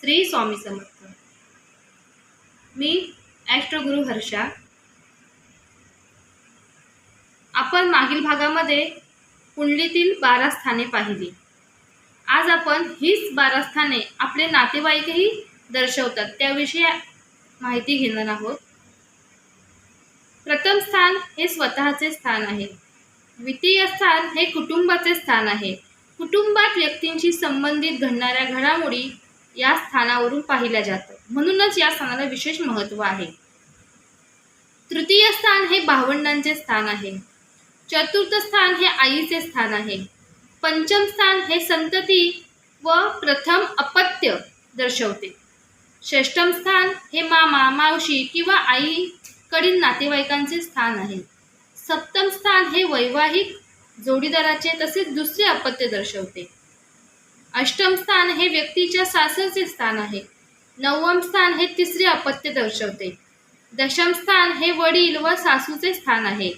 श्री स्वामी समर्थ. मी ॲस्ट्रोगुरु हर्षा. आपण मागील भागामध्ये कुंडलीतील बारा स्थाने पाहिली. आज आपण हीच बारा स्थाने आपले नातेवाईकही दर्शवतात त्याविषयी माहिती घेणार आहोत. प्रथम स्थान हे स्वतःचे स्थान आहे. द्वितीय स्थान हे कुटुंबाचे स्थान आहे. कुटुंबात व्यक्तींशी संबंधित घडणाऱ्या घडामोडी या स्थानावरून पाहिलं जातं. म्हणूनच या स्थानाला विशेष महत्त्व आहे. तृतीय स्थान हे भावंडांचे स्थान आहे. चतुर्थ स्थान हे आईचे स्थान आहे. पंचम स्थान हे संतती व प्रथम अपत्य दर्शवते. षष्टम स्थान हे मामा मावशी किंवा आईकडील नातेवाईकांचे स्थान आहे. सप्तम स्थान हे वैवाहिक जोडीदाराचे तसेच दुसरे अपत्य दर्शवते. अष्टम स्थान हे व्यक्तीच्या सासरचे स्थान आहे. नवम स्थान हे तिसरे अपत्य दर्शवते. दशम स्थान हे वडील व सासूचे स्थान आहे.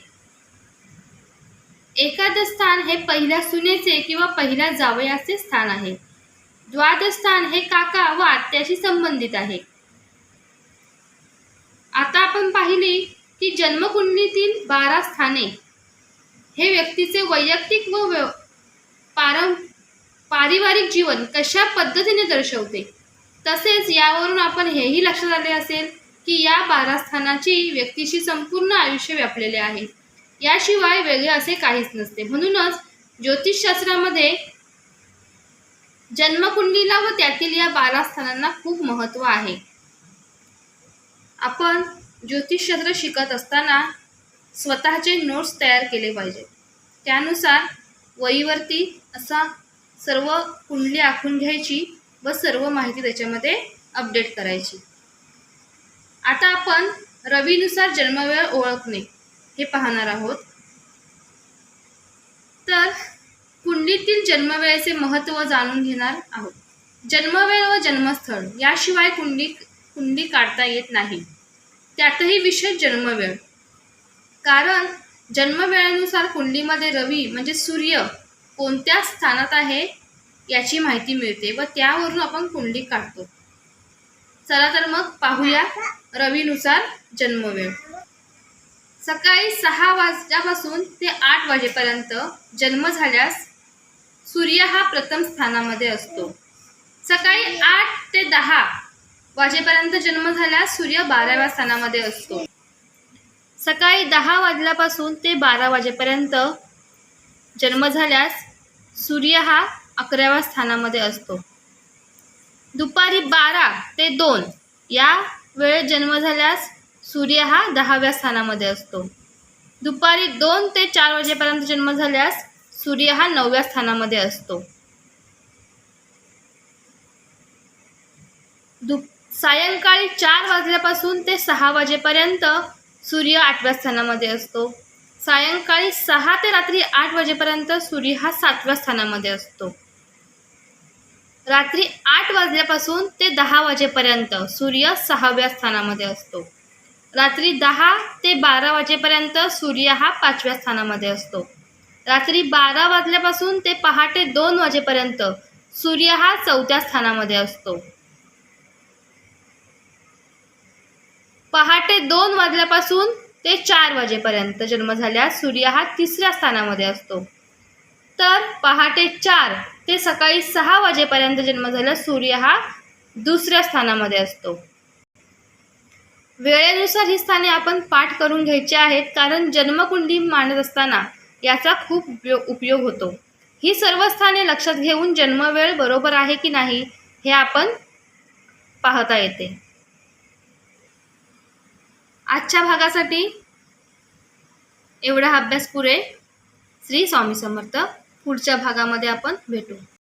एकादश स्थान हे पहिल्या सुनेचे किंवा पहिल्या जावयाचे स्थान आहे. द्वादश स्थान हे काका व आत्याशी संबंधित आहे. आता आपण पाहिली की जन्मकुंडलीतील बारा स्थाने हे व्यक्तीचे वैयक्तिक व व्य पारं पारिवारिक जीवन कशा पद्धतीने दर्शवते? तसेच यावरून आपण हेही लक्षात आले असेल की या बारा स्थानाची व्यक्तीशी संपूर्ण आयुष्य व्यापलेले आहे. याशिवाय वेगळे असे काहीच नसते. म्हणूनच ज्योतिषशास्त्रामध्ये जन्मकुंडीला व त्यातील या बारा स्थानांना खूप महत्त्व आहे. आपण ज्योतिषशास्त्र शिकत असताना स्वतःचे नोट्स तयार केले पाहिजे त्यानुसार वहीवरती असा सर्व कुंडली आखून घ्यायची व सर्व माहिती त्याच्यामध्ये अपडेट करायची. आता आपण रवीनुसार जन्मवेळ ओळखणे हे पाहणार आहोत. तर कुंडलीतील जन्मवेळेचे महत्त्व जाणून घेणार आहोत. जन्मवेळ व जन्मस्थळ याशिवाय कुंडली कुंडली काढता येत नाही. त्यातही विशेष जन्मवेळ. कारण जन्मवेळेनुसार कुंडलीमध्ये रवी म्हणजे सूर्य कोणत्या स्थानात आहे याची माहिती मिळते व त्यावरून आपण कुंडली काढतो. चला तर मग पाहूया रवीनुसार जन्मवेळ. सकाळी सहा वाजल्यापासून ते आठ वाजेपर्यंत जन्म झाल्यास सूर्य हा प्रथम स्थानामध्ये असतो. सकाळी आठ ते दहा वाजेपर्यंत जन्म झाल्यास सूर्य बाराव्या स्थानामध्ये असतो. सकाळी दहा वाजल्यापासून ते बारा वाजेपर्यंत जन्म झाल्यास सूर्य हा अकराव्या स्थानामध्ये असतो. दुपारी बारा ते दोन या वेळेत जन्म झाल्यास सूर्य हा दहाव्या स्थानामध्ये असतो. दुपारी दोन ते चार वाजेपर्यंत जन्म झाल्यास सूर्य हा नवव्या स्थानामध्ये असतो. दु सायंकाळी चार वाजल्यापासून ते सहा वाजेपर्यंत सूर्य आठव्या स्थानामध्ये असतो. सायंकाळी सहा ते रात्री आठ वाजेपर्यंत सूर्य हा सातव्या स्थानामध्ये असतो. रात्री आठ वाजल्यापासून ते दहा वाजेपर्यंत सूर्य सहाव्या स्थानामध्ये असतो. रात्री दहा ते बारा वाजेपर्यंत सूर्य हा पाचव्या स्थानामध्ये असतो. रात्री बारा वाजल्यापासून ते पहाटे दोन वाजेपर्यंत सूर्य हा चौथ्या स्थानामध्ये असतो. पहाटे दोन वाजल्यापासून ते चार वाजेपर्यंत जन्म झाल्यास सूर्य हा तिसऱ्या स्थानामध्ये असतो. तर पहाटे चार ते सकाळी सहा वाजेपर्यंत जन्म झाल्यास सूर्य हा दुसऱ्या स्थानामध्ये असतो. वेळेनुसार ही स्थाने आपण पाठ करून घ्यायची आहेत कारण जन्मकुंडी मांडत असताना याचा खूप उपयोग उपयोग होतो. ही सर्व स्थाने लक्षात घेऊन जन्मवेळ बरोबर आहे की नाही हे आपण पाहता येते. आजच्या भागासाठी एवढा अभ्यास पुरे. श्री स्वामी समर्थ. पुढच्या भागामध्ये आपण भेटू.